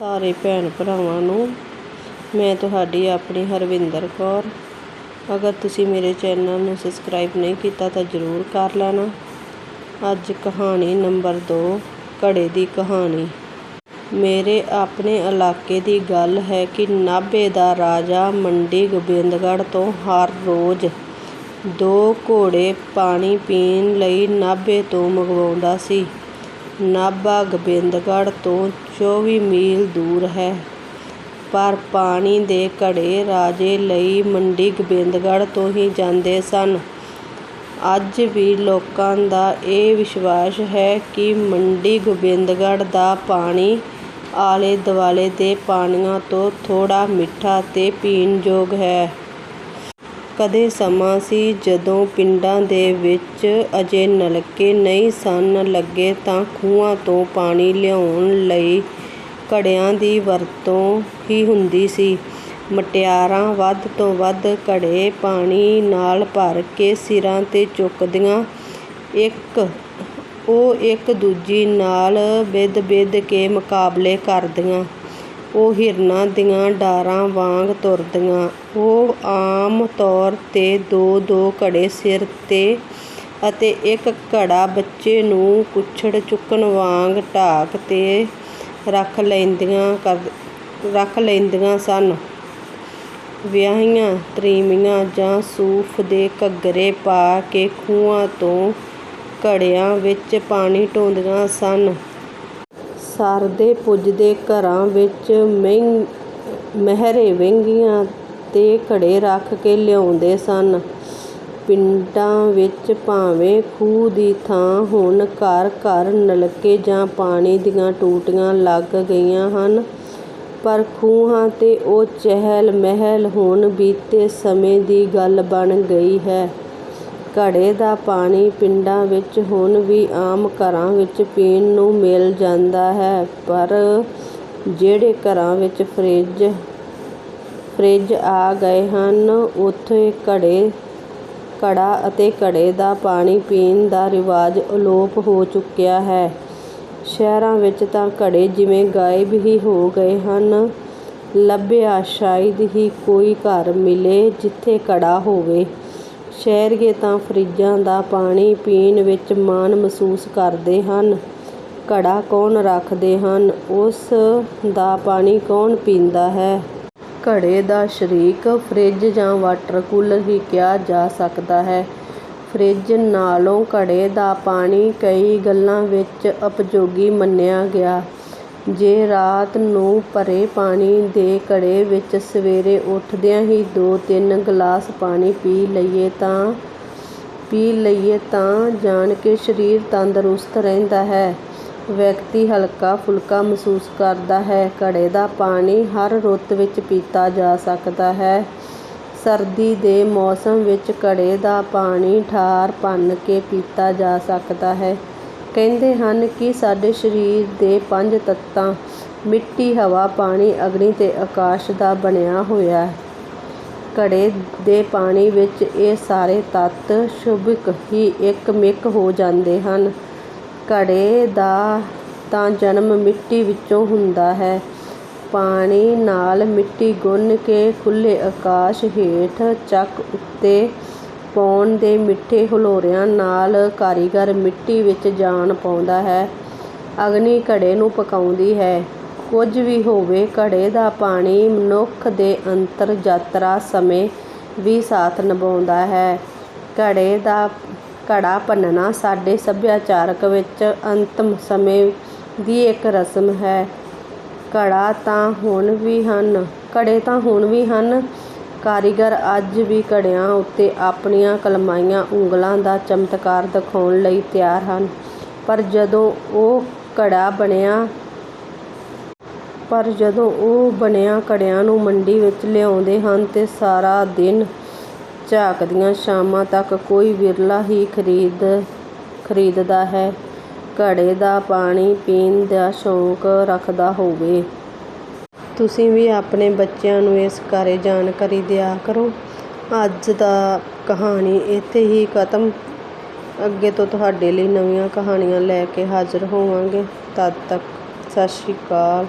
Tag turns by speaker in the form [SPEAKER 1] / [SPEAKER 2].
[SPEAKER 1] ਸਾਰੇ ਭੈਣ ਭਰਾਵਾਂ ਨੂੰ, ਮੈਂ ਤੁਹਾਡੀ ਆਪਣੀ ਹਰਵਿੰਦਰ ਕੌਰ। ਅਗਰ ਤੁਸੀਂ ਮੇਰੇ ਚੈਨਲ ਨੂੰ ਸਬਸਕ੍ਰਾਈਬ ਨਹੀਂ ਕੀਤਾ ਤਾਂ ਜ਼ਰੂਰ ਕਰ ਲੈਣਾ। ਅੱਜ ਕਹਾਣੀ ਨੰਬਰ 2 ਘੜੇ ਦੀ ਕਹਾਣੀ। ਮੇਰੇ ਆਪਣੇ ਇਲਾਕੇ ਦੀ ਗੱਲ ਹੈ ਕਿ ਨਾਭੇ ਦਾ ਰਾਜਾ ਮੰਡੀ ਗੋਬਿੰਦਗੜ੍ਹ ਤੋਂ ਹਰ ਰੋਜ਼ ਦੋ ਘੋੜੇ ਪਾਣੀ ਪੀਣ ਲਈ ਨਾਭੇ ਤੋਂ ਮੰਗਵਾਉਂਦਾ ਸੀ। ਨਾਭਾ ਗੋਬਿੰਦਗੜ੍ਹ ਤੋਂ 24 ਮੀਲ ਦੂਰ ਹੈ। ਪਰ ਪਾਣੀ ਦੇ ਘੜੇ ਰਾਜੇ ਲਈ ਮੰਡੀ ਗੋਬਿੰਦਗੜ੍ਹ ਤੋਂ ਹੀ ਜਾਂਦੇ ਸਨ। ਅੱਜ ਵੀ ਲੋਕਾਂ ਦਾ ਇਹ ਵਿਸ਼ਵਾਸ ਹੈ ਕਿ ਮੰਡੀ ਗੋਬਿੰਦਗੜ੍ਹ ਦਾ ਪਾਣੀ ਆਲੇ ਦੁਆਲੇ ਦੇ ਪਾਣੀਆਂ ਤੋਂ ਥੋੜ੍ਹਾ ਮਿੱਠਾ ਅਤੇ ਪੀਣ ਯੋਗ ਹੈ। ਕਦੇ ਸਮਾਂ ਸੀ ਜਦੋਂ ਪਿੰਡਾਂ ਦੇ ਵਿੱਚ ਅਜੇ ਨਲਕੇ ਨਹੀਂ ਸਨ ਲੱਗੇ ਤਾਂ ਖੂਹਾਂ ਤੋਂ ਪਾਣੀ ਲਿਆਉਣ ਲਈ ਘੜਿਆਂ ਦੀ ਵਰਤੋਂ ਹੀ ਹੁੰਦੀ ਸੀ। ਮਟਿਆਰਾਂ ਵੱਧ ਤੋਂ ਵੱਧ ਘੜੇ ਪਾਣੀ ਨਾਲ ਭਰ ਕੇ ਸਿਰਾਂ 'ਤੇ ਚੁੱਕਦੀਆਂ। ਇੱਕ, ਉਹ ਇੱਕ ਦੂਜੀ ਨਾਲ ਬਿੱਧ ਬਿੱਧ ਕੇ ਮੁਕਾਬਲੇ ਕਰਦੀਆਂ। ਉਹ ਹਿਰਨਾਂ ਦੀਆਂ ਡਾਰਾਂ ਵਾਂਗ ਤੁਰਦੀਆਂ। ਉਹ ਆਮ ਤੌਰ 'ਤੇ ਦੋ ਦੋ ਘੜੇ ਸਿਰ 'ਤੇ ਅਤੇ ਇੱਕ ਘੜਾ ਬੱਚੇ ਨੂੰ ਕੁੱਛੜ ਚੁੱਕਣ ਵਾਂਗ ਢਾਕ 'ਤੇ ਰੱਖ ਲੈਂਦੀਆਂ ਕਰ, ਰੱਖ ਲੈਂਦੀਆਂ ਸਨ। ਵਿਆਹੀਆਂ ਤਰੀਮੀਆਂ ਜਾਂ ਸੂਫ ਦੇ ਘੱਗਰੇ ਪਾ ਕੇ ਖੂਹਾਂ ਤੋਂ ਘੜਿਆਂ ਵਿੱਚ ਪਾਣੀ ਢੋਂਦੀਆਂ ਸਨ। ਸਰਦੇ ਪੁੱਜਦੇ ਘਰਾਂ ਵਿੱਚ ਮਹਿੰ, ਮਹਿਰੇ ਵਹਿੰਗੀਆਂ ਤੇ ਘੜੇ ਰੱਖ ਕੇ ਲਿਆਉਂਦੇ ਸਨ। ਪਿੰਡਾਂ ਵਿੱਚ ਭਾਵੇਂ ਖੂਹ ਦੀ ਥਾਂ ਹੁਣ ਘਰ ਘਰ ਨਲਕੇ ਜਾਂ ਪਾਣੀ ਦੀਆਂ ਟੂਟੀਆਂ ਲੱਗ ਗਈਆਂ ਹਨ, ਪਰ ਖੂਹਾਂ ਤੇ ਉਹ ਚਹਿਲ ਮਹਿਲ ਹੁਣ ਬੀਤੇ ਸਮੇਂ ਦੀ ਗੱਲ ਬਣ ਗਈ ਹੈ। ਘੜੇ ਦਾ ਪਾਣੀ ਪਿੰਡਾਂ ਵਿੱਚ ਹੁਣ ਵੀ ਆਮ ਘਰਾਂ ਵਿੱਚ ਪੀਣ ਨੂੰ ਮਿਲ ਜਾਂਦਾ ਹੈ, ਪਰ ਜਿਹੜੇ ਘਰਾਂ ਵਿੱਚ ਫਰਿੱਜ ਫਰਿੱਜ ਆ ਗਏ ਹਨ, ਉੱਥੇ ਘੜੇ ਘੜਾ ਅਤੇ ਘੜੇ ਦਾ ਪਾਣੀ ਪੀਣ ਦਾ ਰਿਵਾਜ ਅਲੋਪ ਹੋ ਚੁੱਕਿਆ ਹੈ। ਸ਼ਹਿਰਾਂ ਵਿੱਚ ਤਾਂ ਘੜੇ ਜਿਵੇਂ ਗਾਇਬ ਹੀ ਹੋ ਗਏ ਹਨ। ਲੱਭਿਆ ਸ਼ਾਇਦ ਹੀ ਕੋਈ ਘਰ ਮਿਲੇ ਜਿੱਥੇ ਘੜਾ ਹੋਵੇ। ਸ਼ਹਿਰੀਏ ਤਾਂ ਫਰਿੱਜਾਂ ਦਾ ਪਾਣੀ ਪੀਣ ਵਿੱਚ ਮਾਣ ਮਹਿਸੂਸ ਕਰਦੇ ਹਨ। ਘੜਾ ਕੌਣ ਰੱਖਦੇ ਹਨ? ਉਸ ਦਾ ਪਾਣੀ ਕੌਣ ਪੀਂਦਾ ਹੈ? ਘੜੇ ਦਾ ਸ਼ਰੀਕ ਫਰਿੱਜ ਜਾਂ ਵਾਟਰ ਕੂਲਰ ਹੀ ਕਿਹਾ ਜਾ ਸਕਦਾ ਹੈ। ਫਰਿੱਜ ਨਾਲੋਂ ਘੜੇ ਦਾ ਪਾਣੀ ਕਈ ਗੱਲਾਂ ਵਿੱਚ ਉਪਯੋਗੀ ਮੰਨਿਆ ਗਿਆ। ਜੇ ਰਾਤ ਨੂੰ ਭਰੇ ਪਾਣੀ ਦੇ ਘੜੇ ਵਿੱਚ ਸਵੇਰੇ ਉੱਠਦਿਆਂ ਹੀ ਦੋ ਤਿੰਨ ਗਲਾਸ ਪਾਣੀ ਪੀ ਲਈਏ ਤਾਂ, ਪੀ ਲਈਏ ਤਾਂ ਜਾਣ ਕੇ ਸਰੀਰ ਤੰਦਰੁਸਤ ਰਹਿੰਦਾ ਹੈ। ਵਿਅਕਤੀ ਹਲਕਾ ਫੁਲਕਾ ਮਹਿਸੂਸ ਕਰਦਾ ਹੈ, ਘੜੇ ਦਾ ਪਾਣੀ ਹਰ ਰੁੱਤ ਵਿੱਚ ਪੀਤਾ ਜਾ ਸਕਦਾ ਹੈ। ਸਰਦੀ ਦੇ ਮੌਸਮ ਵਿੱਚ ਘੜੇ ਦਾ ਪਾਣੀ ਠਾਰ ਭੰਨ ਕੇ ਪੀਤਾ ਜਾ ਸਕਦਾ ਹੈ। ਕਹਿੰਦੇ ਹਨ ਕਿ ਸਾਡੇ ਸਰੀਰ ਦੇ ਪੰਜ ਤੱਤਾਂ, ਮਿੱਟੀ, ਹਵਾ, ਪਾਣੀ, ਅਗਨੀ ਤੇ ਆਕਾਸ਼ ਦਾ ਬਣਿਆ ਹੋਇਆ ਘੜੇ ਦੇ ਪਾਣੀ ਵਿੱਚ ਇਹ ਸਾਰੇ ਤੱਤ ਸੁਭਿਕ ਹੀ ਇੱਕ ਮਿਕ ਹੋ ਜਾਂਦੇ ਹਨ। ਘੜੇ ਦਾ ਤਾਂ ਜਨਮ ਮਿੱਟੀ ਵਿੱਚੋਂ ਹੁੰਦਾ ਹੈ। ਪਾਣੀ ਨਾਲ ਮਿੱਟੀ ਗੁੰਨ ਕੇ ਖੁੱਲ੍ਹੇ ਆਕਾਸ਼ ਹੇਠ ਚੱਕ ਉੱਤੇ ਪਾਉਣ ਦੇ ਮਿੱਠੇ ਹਲੋਰਿਆਂ ਨਾਲ ਕਾਰੀਗਰ ਮਿੱਟੀ ਵਿੱਚ ਜਾਨ ਪਾਉਂਦਾ ਹੈ। ਅਗਨੀ ਘੜੇ ਨੂੰ ਪਕਾਉਂਦੀ ਹੈ। ਕੁਝ ਵੀ ਹੋਵੇ, ਘੜੇ ਦਾ ਪਾਣੀ ਮਨੁੱਖ ਦੇ ਅੰਤਰ ਯਾਤਰਾ ਸਮੇਂ ਵੀ ਸਾਥ ਨਿਭਾਉਂਦਾ ਹੈ। ਘੜੇ ਦਾ ਘੜਾ ਭੰਨਣਾ ਸਾਡੇ ਸੱਭਿਆਚਾਰਕ ਵਿੱਚ ਅੰਤਮ ਸਮੇਂ ਦੀ ਇੱਕ ਰਸਮ ਹੈ। ਘੜਾ ਤਾਂ ਹੁਣ ਵੀ ਹਨ, ਘੜੇ ਤਾਂ ਹੁਣ ਵੀ ਹਨ ਕਾਰੀਗਰ ਅੱਜ ਵੀ ਘੜਿਆਂ ਉੱਤੇ ਆਪਣੀਆਂ ਕਲਮਾਈਆਂ ਉਂਗਲਾਂ ਦਾ ਚਮਤਕਾਰ ਦਿਖਾਉਣ ਲਈ ਤਿਆਰ ਹਨ। ਪਰ ਜਦੋਂ ਉਹ ਘੜਾ ਬਣਿਆ, ਪਰ ਜਦੋਂ ਉਹ ਬਣਿਆ ਘੜਿਆਂ ਨੂੰ ਮੰਡੀ ਵਿੱਚ ਲਿਆਉਂਦੇ ਹਨ ਤੇ ਸਾਰਾ ਦਿਨ ਝਾਕਦੀਆਂ ਸ਼ਾਮਾਂ ਤੱਕ ਕੋਈ ਵਿਰਲਾ ਹੀ ਖਰੀਦ, ਖਰੀਦਦਾ ਹੈ। ਘੜੇ ਦਾ ਪਾਣੀ ਪੀਣ ਦਾ ਸ਼ੌਂਕ ਰੱਖਦਾ ਹੋਵੇ। ਤੁਸੀਂ ਵੀ ਆਪਣੇ ਬੱਚਿਆਂ ਨੂੰ ਇਸ ਬਾਰੇ ਜਾਣਕਾਰੀ ਦਿਆ ਕਰੋ। ਅੱਜ ਦਾ ਕਹਾਣੀ ਇੱਥੇ ਹੀ ਖਤਮ। ਅੱਗੇ ਤੋਂ ਤੁਹਾਡੇ ਲਈ ਨਵੀਆਂ ਕਹਾਣੀਆਂ ਲੈ ਕੇ ਹਾਜ਼ਰ ਹੋਵਾਂਗੇ। ਤਦ ਤੱਕ ਸਤਿ ਸ਼੍ਰੀ ਅਕਾਲ।